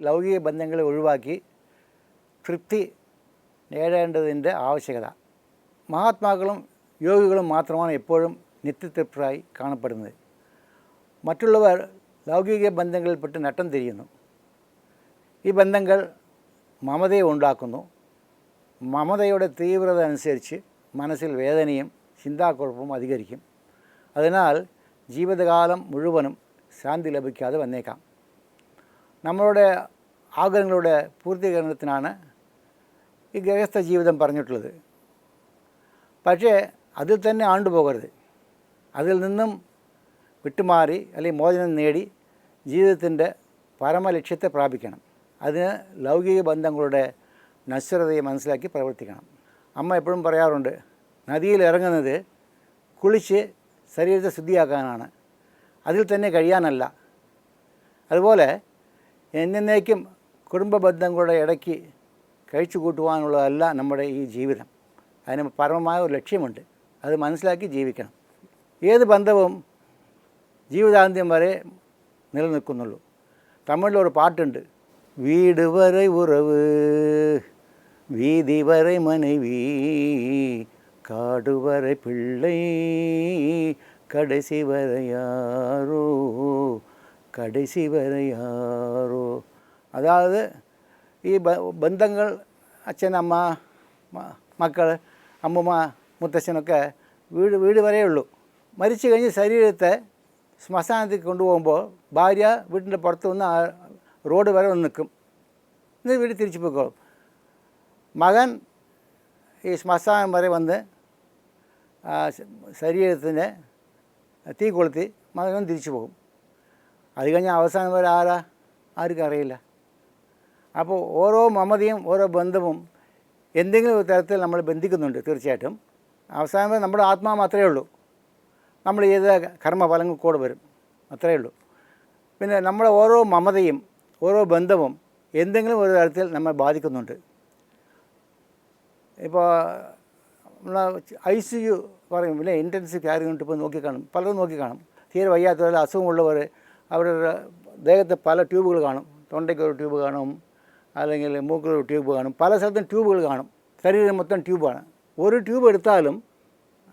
ലൗകിക ബന്ധങ്ങളെ ഒഴിവാക്കി തൃപ്തി നേടേണ്ടതിന്റെ ആവശ്യകത. മഹാത്മാക്കളും യോഗികളും മാത്രമാണ് എപ്പോഴും നിത്യതൃപ്തരായി കാണപ്പെടുന്നത്. മറ്റുള്ളവർ ലൗകിക ബന്ധങ്ങളിൽപ്പെട്ട് നട്ടം തിരിയുന്നു. ഈ ബന്ധങ്ങൾ മമതയെ ഉണ്ടാക്കുന്നു. മമതയുടെ തീവ്രത അനുസരിച്ച് മനസ്സിൽ വേദനയും ചിന്താക്കുഴപ്പവും അധികരിക്കും. അതിനാൽ ജീവിതകാലം മുഴുവനും ശാന്തി ലഭിക്കാതെ വന്നേക്കാം. നമ്മളുടെ ആഗ്രഹങ്ങളുടെ പൂർത്തീകരണത്തിനാണ് ഈ ഗൃഹസ്ഥ ജീവിതം പറഞ്ഞിട്ടുള്ളത്. പക്ഷേ അതിൽ തന്നെ ആണ്ടുപോകരുത്. അതിൽ നിന്നും വിട്ടുമാറി അല്ലെങ്കിൽ മോചനം നേടി ജീവിതത്തിന്റെ പരമലക്ഷ്യത്തെ പ്രാപിക്കണം. അതിന് ലൗകിക ബന്ധങ്ങളുടെ നശ്വരതയെ മനസ്സിലാക്കി പ്രവർത്തിക്കണം. അമ്മ എപ്പോഴും പറയാറുണ്ട് നദിയിൽ ഇറങ്ങുന്നത് കുളിച്ച് ശരീരത്തെ ശുദ്ധിയാക്കാനാണ്. അതിൽ തന്നെ കഴിയാനല്ല. അതുപോലെ എന്നേക്കും കുടുംബ ബന്ധങ്ങളുടെ ഇടയ്ക്ക് കഴിച്ചു കൂട്ടുവാനുള്ളതല്ല നമ്മുടെ ഈ ജീവിതം. അതിന് പരമമായ ഒരു ലക്ഷ്യമുണ്ട്. അത് മനസ്സിലാക്കി ജീവിക്കണം. ഏത് ബന്ധവും ജീവിതാന്ത്യം വരെ നിലനിൽക്കുന്നുള്ളൂ. തമിഴിലൊരു പാട്ടുണ്ട്. വീട് വരെ ഉറവ് വീതി വരെ മனைவி காடு வரை பிள்ளை கடைசி வரை யாரோ கடைசி வரை யாரോ അതായത് ഈ ബ- ബന്ധങ്ങൾ അച്ഛൻ അമ്മ മ- മക്കൾ അമ്മൂമ്മ മുത്തശ്ശനൊക്കെ വീട് വീട് വരെയേ ഉള്ളൂ മരിച്ചു കഴിഞ്ഞ് ശരീരത്തെ ശ്മശാനത്തിൽ കൊണ്ടുപോകുമ്പോൾ ഭാര്യ വീട്ടിൻ്റെ പുറത്ത് വന്ന് ആ റോഡ് വരെ വന്ന് നിൽക്കും എന്നിട്ട് വീട്ടിൽ തിരിച്ചു പോയിക്കോളും മകൻ ഈ ശ്മശാനം വരെ വന്ന് ആ ശ- ശരീരത്തിനെ തീ കൊളുത്തി മകനും തിരിച്ചു പോകും. അത് കഴിഞ്ഞാൽ അവസാനം വരെ ആരാ? ആർക്കും അറിയില്ല. അപ്പോൾ ഓരോ മമതയും ഓരോ ബന്ധവും എന്തെങ്കിലും ഒരു തരത്തിൽ നമ്മൾ ബന്ധിക്കുന്നുണ്ട് തീർച്ചയായിട്ടും. അവസാനം വരെ നമ്മുടെ ആത്മാവ് മാത്രമേ ഉള്ളൂ. നമ്മൾ ചെയ്ത കൂടെ വരും. അത്രയേ ഉള്ളൂ. പിന്നെ നമ്മുടെ ഓരോ മമതയും ഓരോ ബന്ധവും എന്തെങ്കിലും ഒരു തരത്തിൽ നമ്മെ ബാധിക്കുന്നുണ്ട്. ഇപ്പോൾ ഐ സി യു പറയും ഇല്ലേ ഇന്റൻസീവ് കെയർ യൂണിറ്റ് പോയി നോക്കിക്കാണും പലരും നോക്കിക്കാണും തീരെ വയ്യാത്തവർ അസുഖമുള്ളവർ അവരുടെ ദേഹത്ത് പല ട്യൂബുകൾ കാണും. തൊണ്ടയ്ക്ക് ട്യൂബ് കാണും അല്ലെങ്കിൽ മൂക്കിൽ ട്യൂബ് കാണും. പല സ്ഥലത്തും ട്യൂബുകൾ കാണും. ശരീരം മൊത്തം ട്യൂബാണ്. ഒരു ട്യൂബ് എടുത്താലും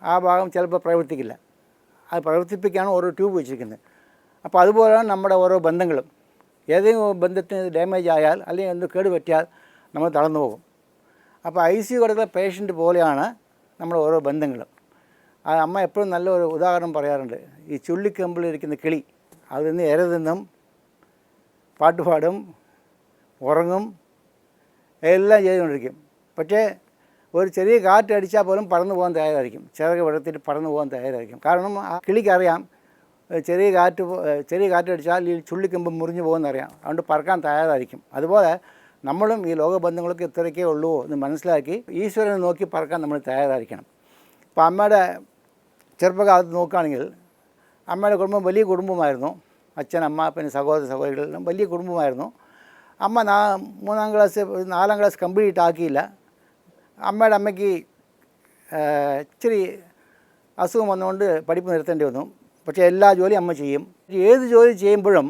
ആ ഭാഗം ചിലപ്പോൾ പ്രവർത്തിക്കില്ല. അത് പ്രവർത്തിപ്പിക്കാണ് ഓരോ ട്യൂബ് വെച്ചിരിക്കുന്നത്. അപ്പോൾ അതുപോലെയാണ് നമ്മുടെ ഓരോ ബന്ധങ്ങളും. ഏതെങ്കിലും ബന്ധത്തിന് ഡാമേജ് ആയാൽ അല്ലെങ്കിൽ എന്ത് കേട് പറ്റിയാൽ നമ്മൾ തളർന്നു പോകും. അപ്പോൾ ഐ സി യു കിടക്കുന്ന പേഷ്യന്റ് പോലെയാണ് നമ്മുടെ ഓരോ ബന്ധങ്ങളും. ആ അമ്മ എപ്പോഴും നല്ലൊരു ഉദാഹരണം പറയാറുണ്ട്. ഈ ചുള്ളിക്കമ്പിലിരിക്കുന്ന കിളി അതിൽ നിന്ന് ഇര തിന്നും പാട്ടുപാടും ഉറങ്ങും എല്ലാം ചെയ്തുകൊണ്ടിരിക്കും. പക്ഷേ ഒരു ചെറിയ കാറ്റ് അടിച്ചാൽ പോലും പറന്നു പോകാൻ തയ്യാറായിരിക്കും. ചിറക് വിടത്തിട്ട് പറന്നു പോകാൻ തയ്യാറായിരിക്കും. കാരണം ആ കിളിക്കറിയാം ചെറിയ കാറ്റ് ചെറിയ കാറ്റടിച്ചാൽ ഈ ചുള്ളിക്കമ്പ് മുറിഞ്ഞു പോകുമെന്നറിയാം. അതുകൊണ്ട് പറക്കാൻ തയ്യാറായിരിക്കും. അതുപോലെ നമ്മളും ഈ ലോകബന്ധങ്ങളൊക്കെ ഇത്രയൊക്കെ ഉള്ളൂ എന്ന് മനസ്സിലാക്കി ഈശ്വരനെ നോക്കി പറക്കാൻ നമ്മൾ തയ്യാറായിരിക്കണം. ഇപ്പോൾ അമ്മയുടെ ചെറുപ്പകാലത്ത് നോക്കുകയാണെങ്കിൽ അമ്മയുടെ കുടുംബം വലിയ കുടുംബമായിരുന്നു. അച്ഛൻ അമ്മ പിന്നെ സഹോദര സഹോദരികളെല്ലാം വലിയ കുടുംബമായിരുന്നു. അമ്മ നാ മൂന്നാം ക്ലാസ് നാലാം ക്ലാസ് കംപ്ലീറ്റ് ആക്കിയില്ല. അമ്മയുടെ അമ്മയ്ക്ക് ഇച്ചിരി അസുഖം വന്നുകൊണ്ട് പഠിപ്പ് നിർത്തേണ്ടി വന്നു. പക്ഷേ എല്ലാ ജോലിയും അമ്മ ചെയ്യും. ഏത് ജോലി ചെയ്യുമ്പോഴും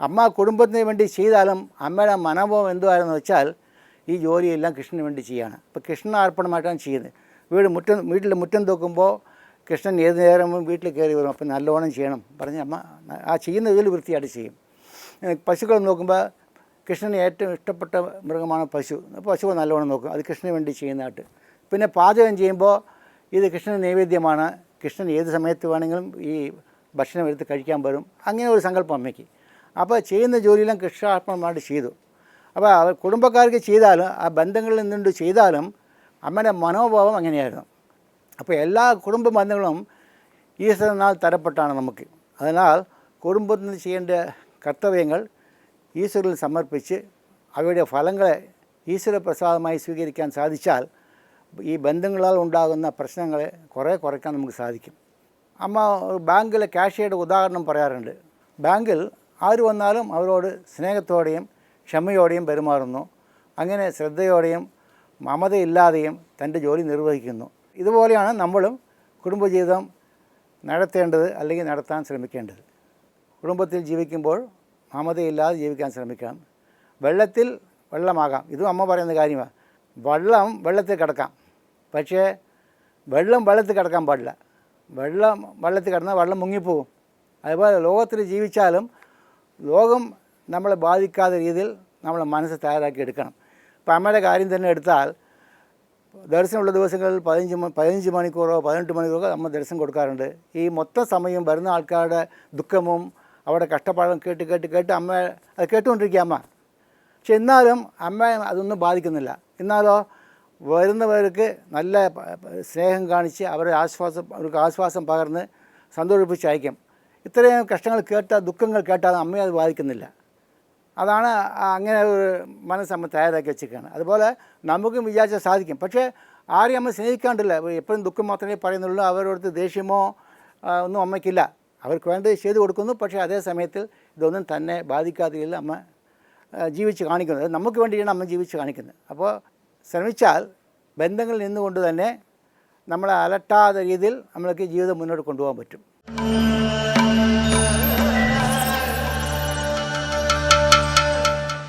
അമ്മ കുടുംബത്തിന് വേണ്ടി ചെയ്താലും അമ്മയുടെ മനോഭാവം എന്തുവായിരുന്നു വെച്ചാൽ ഈ ജോലിയെല്ലാം കൃഷ്ണന് വേണ്ടി ചെയ്യാണ്. ഇപ്പോൾ കൃഷ്ണാർപ്പണമായിട്ടാണ് ചെയ്യുന്നത്. വീട് മുറ്റം വീട്ടിൽ മുറ്റം തൂക്കുമ്പോൾ കൃഷ്ണൻ ഏത് നേരവും വീട്ടിൽ കയറി വരും. അപ്പം നല്ലോണം ചെയ്യണം. പറഞ്ഞ് അമ്മ ആ ചെയ്യുന്ന ഇതിൽ വൃത്തിയായിട്ട് ചെയ്യും. പശുക്കൾ നോക്കുമ്പോൾ കൃഷ്ണന് ഏറ്റവും ഇഷ്ടപ്പെട്ട മൃഗമാണ് പശു. പശുவை നല്ലോണം നോക്കും. അത് കൃഷ്ണന് വേണ്ടി ചെയ്യുന്നതായിട്ട്. പിന്നെ പാചകം ചെയ്യുമ്പോൾ ഇത് കൃഷ്ണന് നൈവേദ്യമാണ്. കൃഷ്ണൻ ഏത് സമയത്ത് വേണമെങ്കിലും ഈ ഭക്ഷണം എടുത്ത് കഴിക്കാൻ വരും. അങ്ങനെ ഒരു സങ്കല്പം അമ്മയ്ക്ക്. അപ്പോൾ ചെയ്യുന്ന ജോലിയെല്ലാം കൃഷ്ണാർപ്പണമായിട്ട് ചെയ്തു. അപ്പോൾ അവർ കുടുംബക്കാർക്ക് ചെയ്താലും ആ ബന്ധങ്ങളിൽ നിന്നുകൊണ്ട് ചെയ്താലും അമ്മയുടെ മനോഭാവം അങ്ങനെയായിരുന്നു. അപ്പോൾ എല്ലാ കുടുംബ ബന്ധങ്ങളും ഈശ്വരനാൽ തരപ്പെട്ടാണ് നമുക്ക്. അതിനാൽ കുടുംബത്തിന് ചെയ്യേണ്ട കർത്തവ്യങ്ങൾ ഈശ്വരനിൽ സമർപ്പിച്ച് അവയുടെ ഫലങ്ങളെ ഈശ്വര പ്രസാദമായി സ്വീകരിക്കാൻ സാധിച്ചാൽ ഈ ബന്ധങ്ങളാൽ ഉണ്ടാകുന്ന പ്രശ്നങ്ങളെ കുറേ കുറയ്ക്കാൻ നമുക്ക് സാധിക്കും. അമ്മ ബാങ്കിലെ കാഷ്യയുടെ ഉദാഹരണം പറയാറുണ്ട്. ബാങ്കിൽ ആര് വന്നാലും അവരോട് സ്നേഹത്തോടെയും ക്ഷമയോടെയും പെരുമാറുന്നു. അങ്ങനെ ശ്രദ്ധയോടെയും മമതയില്ലാതെയും തന്റെ ജോലി നിർവഹിക്കുന്നു. ഇതുപോലെയാണ് നമ്മളും കുടുംബജീവിതം നടത്തേണ്ടത് അല്ലെങ്കിൽ നടത്താൻ ശ്രമിക്കേണ്ടത്. കുടുംബത്തിൽ ജീവിക്കുമ്പോൾ മമതയില്ലാതെ ജീവിക്കാൻ ശ്രമിക്കണം വെള്ളത്തിൽ വെള്ളമാകാം. ഇതും അമ്മ പറയുന്ന കാര്യമാണ്. വെള്ളം വെള്ളത്തിൽ കിടക്കാം. പക്ഷേ വെള്ളം വെള്ളത്തിൽ കിടക്കാൻ പാടില്ല. വെള്ളം വെള്ളത്തിൽ കിടന്നാൽ വെള്ളം മുങ്ങിപ്പോവും. അതുപോലെ ലോകത്തിൽ ജീവിച്ചാലും ലോകം നമ്മളെ ബാധിക്കാത്ത രീതിയിൽ നമ്മളെ മനസ്സ് തയ്യാറാക്കി എടുക്കണം. ഇപ്പം അമ്മയുടെ കാര്യം തന്നെ എടുത്താൽ ദർശനമുള്ള ദിവസങ്ങളിൽ പതിനഞ്ച് പതിനഞ്ച് മണിക്കൂറോ പതിനെട്ട് മണിക്കൂറോ നമ്മൾ ദർശനം കൊടുക്കാറുണ്ട്. ഈ മൊത്തം സമയം വരുന്ന ആൾക്കാരുടെ ദുഃഖവും അവരുടെ കഷ്ടപ്പാടും കേട്ട് കേട്ട് കേട്ട് അമ്മ അത് കേട്ടുകൊണ്ടിരിക്കുക അമ്മ. പക്ഷെ എന്നാലും അമ്മ അതൊന്നും ബാധിക്കുന്നില്ല. എന്നാലോ വരുന്നവർക്ക് നല്ല സ്നേഹം കാണിച്ച് അവരെ ആശ്വാസം അവർക്ക് ആശ്വാസം പകർന്ന് സന്തോഷിപ്പിച്ച് അയക്കും ഇത്രയും കഷ്ടങ്ങൾ കേട്ടാൽ ദുഃഖങ്ങൾ കേട്ടാൽ അമ്മയെ അത് ബാധിക്കുന്നില്ല. അതാണ് അങ്ങനെ ഒരു മനസ്സ് നമ്മൾ തയ്യാറാക്കി വെച്ചിരിക്കുകയാണ്. അതുപോലെ നമുക്കും വിചാരിച്ചാൽ സാധിക്കും. പക്ഷേ ആരെയും നമ്മൾ സ്നേഹിക്കാണ്ടില്ല. എപ്പോഴും ദുഃഖം മാത്രമേ പറയുന്നുള്ളൂ. അവരോടത്ത് ദേഷ്യമോ ഒന്നും അമ്മയ്ക്കില്ല. അവർക്ക് വേണ്ടത് ചെയ്തു കൊടുക്കുന്നു. പക്ഷേ അതേ സമയത്തിൽ ഇതൊന്നും തന്നെ ബാധിക്കാതെ അമ്മ ജീവിച്ച് കാണിക്കുന്നത്. നമുക്ക് വേണ്ടിയാണ് അമ്മ ജീവിച്ച് കാണിക്കുന്നത്. അപ്പോൾ ശ്രമിച്ചാൽ ബന്ധങ്ങളിൽ നിന്നുകൊണ്ട് തന്നെ നമ്മളെ അലട്ടാത്ത രീതിയിൽ നമ്മൾക്ക് ജീവിതം മുന്നോട്ട് കൊണ്ടുപോകാൻ പറ്റും.